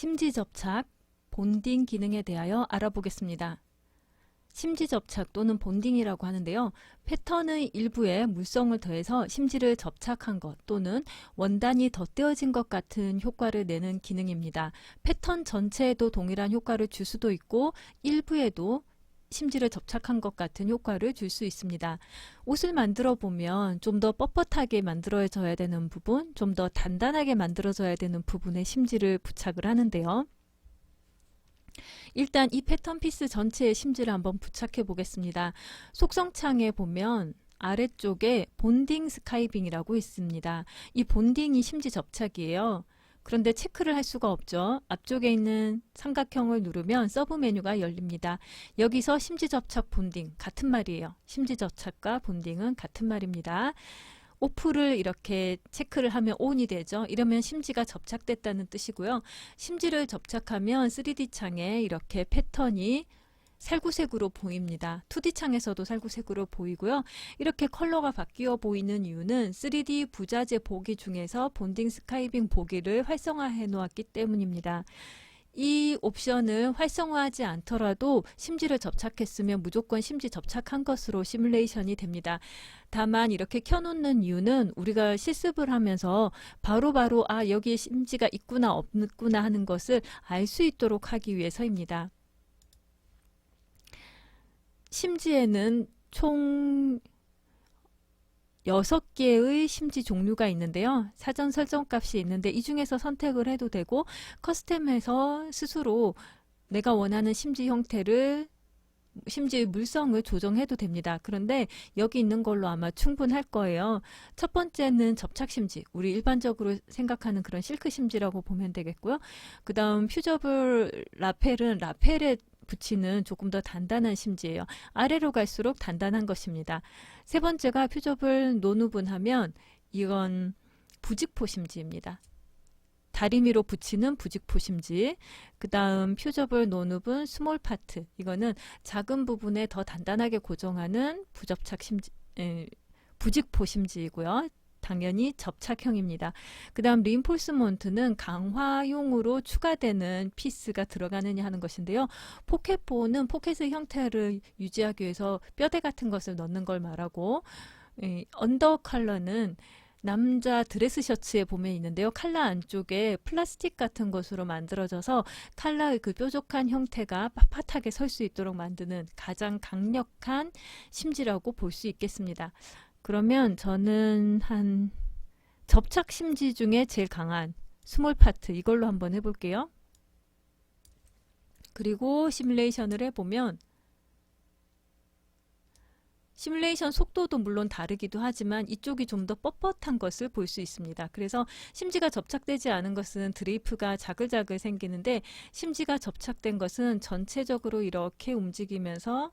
심지 접착, 본딩 기능에 대하여 알아보겠습니다. 심지 접착 또는 본딩이라고 하는데요. 패턴의 일부에 물성을 더해서 심지를 접착한 것 또는 원단이 덧대어진 것 같은 효과를 내는 기능입니다. 패턴 전체에도 동일한 효과를 줄 수도 있고 일부에도 심지를 접착한 것 같은 효과를 줄 수 있습니다. 옷을 만들어 보면 좀 더 뻣뻣하게 만들어져야 되는 부분, 좀 더 단단하게 만들어져야 되는 부분에 심지를 부착을 하는데요. 일단 이 패턴 피스 전체에 심지를 한번 부착해 보겠습니다. 속성창에 보면 아래쪽에 본딩 스카이빙이라고 있습니다. 이 본딩이 심지 접착이에요. 그런데 체크를 할 수가 없죠. 앞쪽에 있는 삼각형을 누르면 서브 메뉴가 열립니다. 여기서 심지 접착 본딩 같은 말이에요. 심지 접착과 본딩은 같은 말입니다. 오프를 이렇게 체크를 하면 ON이 되죠. 이러면 심지가 접착됐다는 뜻이고요. 심지를 접착하면 3D 창에 이렇게 패턴이 살구색으로 보입니다. 2D 창에서도 살구색으로 보이고요. 이렇게 컬러가 바뀌어 보이는 이유는 3D 부자재 보기 중에서 본딩 스카이빙 보기를 활성화해 놓았기 때문입니다. 이 옵션을 활성화하지 않더라도 심지를 접착했으면 무조건 심지 접착한 것으로 시뮬레이션이 됩니다. 다만 이렇게 켜놓는 이유는 우리가 실습을 하면서 바로바로 바로 아 여기에 심지가 있구나 없구나 하는 것을 알 수 있도록 하기 위해서입니다. 심지에는 총 6개의 심지 종류가 있는데요. 사전 설정 값이 있는데 이 중에서 선택을 해도 되고 커스텀해서 스스로 내가 원하는 심지 형태를 심지의 물성을 조정해도 됩니다. 그런데 여기 있는 걸로 아마 충분할 거예요. 첫 번째는 접착 심지. 우리 일반적으로 생각하는 그런 실크 심지라고 보면 되겠고요. 그 다음 퓨저블 라펠은 라펠에 붙이는 조금 더 단단한 심지예요. 아래로 갈수록 단단한 것입니다. 세 번째가 퓨저블 노누분 하면 이건 부직포 심지입니다. 다리미로 붙이는 부직포 심지. 그 다음 퓨저블 노누분 스몰 파트. 이거는 작은 부분에 더 단단하게 고정하는 부접착 심지, 에, 부직포 심지이고요. 당연히 접착형입니다. 그 다음 린폴스먼트는 강화용으로 추가되는 피스가 들어가느냐 하는 것인데요. 포켓보는 포켓의 형태를 유지하기 위해서 뼈대 같은 것을 넣는 걸 말하고 이 언더 컬러는 남자 드레스 셔츠에 보면 있는데요. 칼라 안쪽에 플라스틱 같은 것으로 만들어져서 칼라의 그 뾰족한 형태가 빳빳하게 설 수 있도록 만드는 가장 강력한 심지라고 볼 수 있겠습니다. 그러면 저는 한 접착 심지 중에 제일 강한 스몰 파트 이걸로 한번 해볼게요. 그리고 시뮬레이션을 해보면 시뮬레이션 속도도 물론 다르기도 하지만 이쪽이 좀 더 뻣뻣한 것을 볼 수 있습니다. 그래서 심지가 접착되지 않은 것은 드레이프가 자글자글 생기는데 심지가 접착된 것은 전체적으로 이렇게 움직이면서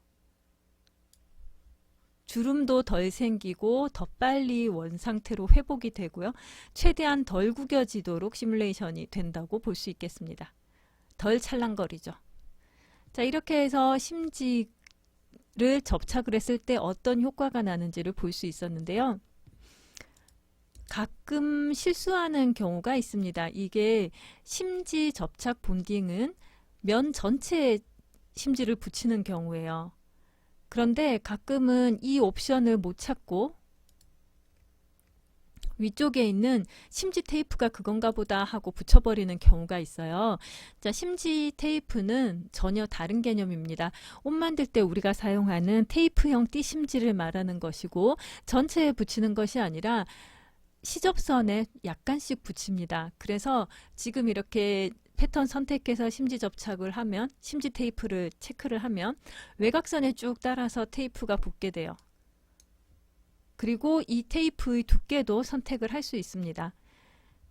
주름도 덜 생기고 더 빨리 원 상태로 회복이 되고요. 최대한 덜 구겨지도록 시뮬레이션이 된다고 볼 수 있겠습니다. 덜 찰랑거리죠. 자, 이렇게 해서 심지를 접착을 했을 때 어떤 효과가 나는지를 볼 수 있었는데요. 가끔 실수하는 경우가 있습니다. 이게 심지 접착 본딩은 면 전체에 심지를 붙이는 경우예요. 그런데 가끔은 이 옵션을 못 찾고 위쪽에 있는 심지 테이프가 그건가 보다 하고 붙여버리는 경우가 있어요. 자, 심지 테이프는 전혀 다른 개념입니다. 옷 만들 때 우리가 사용하는 테이프형 띠 심지를 말하는 것이고 전체에 붙이는 것이 아니라 시접선에 약간씩 붙입니다. 그래서 지금 이렇게 패턴 선택해서 심지 접착을 하면 심지 테이프를 체크를 하면 외곽선에 쭉 따라서 테이프가 붙게 돼요. 그리고 이 테이프의 두께도 선택을 할 수 있습니다.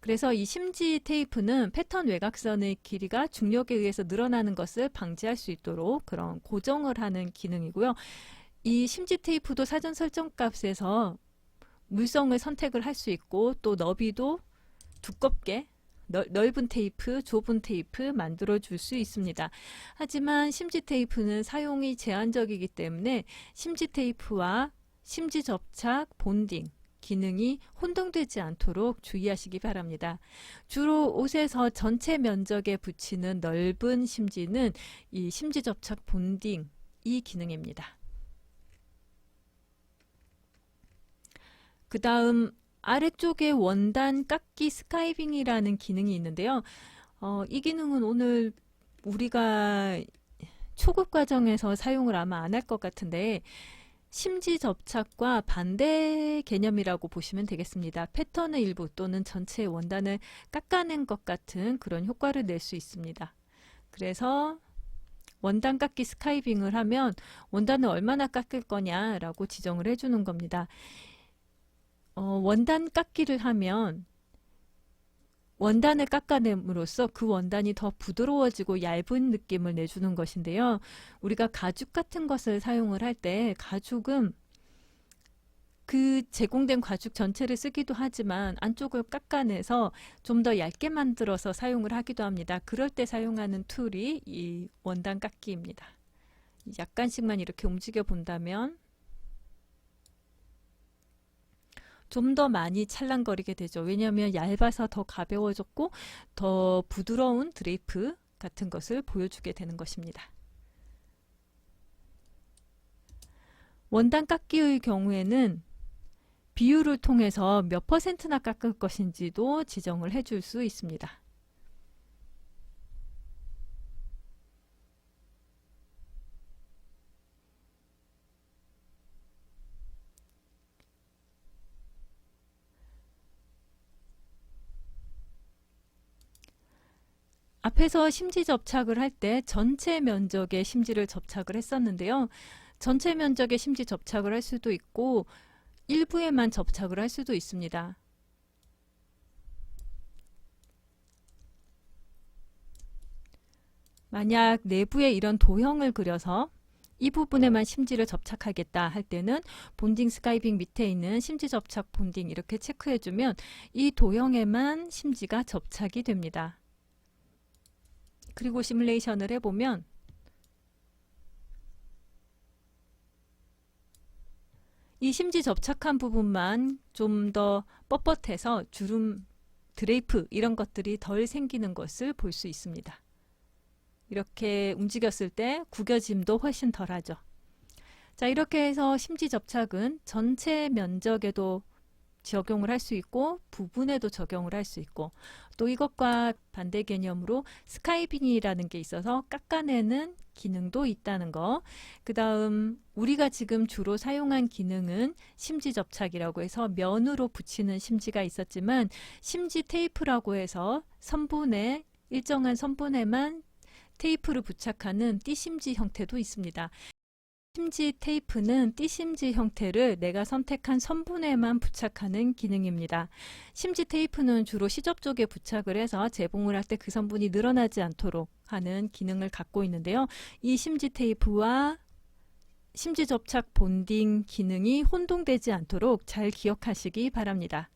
그래서 이 심지 테이프는 패턴 외곽선의 길이가 중력에 의해서 늘어나는 것을 방지할 수 있도록 그런 고정을 하는 기능이고요. 이 심지 테이프도 사전 설정 값에서 물성을 선택을 할 수 있고 또 너비도 두껍게 넓 은 테이프, 좁은 테이프 만들어 줄 수 있습니다. 하지만 심지 테이프는 사용이 제한적이기 때문에 심지 테이프와 심지 접착, 본딩 기능이 혼동되지 않도록 주의하시기 바랍니다. 주로 옷에서 전체 면적에 붙이는 넓은 심지는 이 심지 접착 본딩 이 기능입니다. 그 다음 아래쪽에 원단 깎기 스카이빙이라는 기능이 있는데요. 어, 이 기능은 오늘 우리가 초급 과정에서 사용을 아마 안 할 것 같은데 심지 접착과 반대 개념이라고 보시면 되겠습니다. 패턴의 일부 또는 전체 원단을 깎아낸 것 같은 그런 효과를 낼 수 있습니다. 그래서 원단 깎기 스카이빙을 하면 원단을 얼마나 깎을 거냐라고 지정을 해주는 겁니다. 어, 원단 깎기를 하면 원단을 깎아냄으로써 그 원단이 더 부드러워지고 얇은 느낌을 내주는 것인데요. 우리가 가죽 같은 것을 사용을 할 때 가죽은 그 제공된 가죽 전체를 쓰기도 하지만 안쪽을 깎아내서 좀 더 얇게 만들어서 사용을 하기도 합니다. 그럴 때 사용하는 툴이 이 원단 깎기입니다. 약간씩만 이렇게 움직여 본다면 좀 더 많이 찰랑거리게 되죠. 왜냐하면 얇아서 더 가벼워졌고 더 부드러운 드레이프 같은 것을 보여주게 되는 것입니다. 원단 깎기의 경우에는 비율을 통해서 몇 퍼센트나 깎을 것인지도 지정을 해줄 수 있습니다. 앞에서 심지 접착을 할 때 전체 면적의 심지를 접착을 했었는데요. 전체 면적의 심지 접착을 할 수도 있고 일부에만 접착을 할 수도 있습니다. 만약 내부에 이런 도형을 그려서 이 부분에만 심지를 접착하겠다 할 때는 본딩 스카이빙 밑에 있는 심지 접착 본딩 이렇게 체크해주면 이 도형에만 심지가 접착이 됩니다. 그리고 시뮬레이션을 해보면 이 심지 접착한 부분만 좀 더 뻣뻣해서 주름, 드레이프 이런 것들이 덜 생기는 것을 볼 수 있습니다. 이렇게 움직였을 때 구겨짐도 훨씬 덜하죠. 자 이렇게 해서 심지 접착은 전체 면적에도 적용을 할 수 있고 부분에도 적용을 할 수 있고 또 이것과 반대 개념으로 스카이빙이라는 게 있어서 깎아내는 기능도 있다는 거. 그 다음 우리가 지금 주로 사용한 기능은 심지 접착이라고 해서 면으로 붙이는 심지가 있었지만 심지 테이프라고 해서 선분에 일정한 선분에만 테이프를 부착하는 띠심지 형태도 있습니다. 심지 테이프는 띠심지 형태를 내가 선택한 선분에만 부착하는 기능입니다. 심지 테이프는 주로 시접 쪽에 부착을 해서 재봉을 할 때 그 선분이 늘어나지 않도록 하는 기능을 갖고 있는데요. 이 심지 테이프와 심지 접착 본딩 기능이 혼동되지 않도록 잘 기억하시기 바랍니다.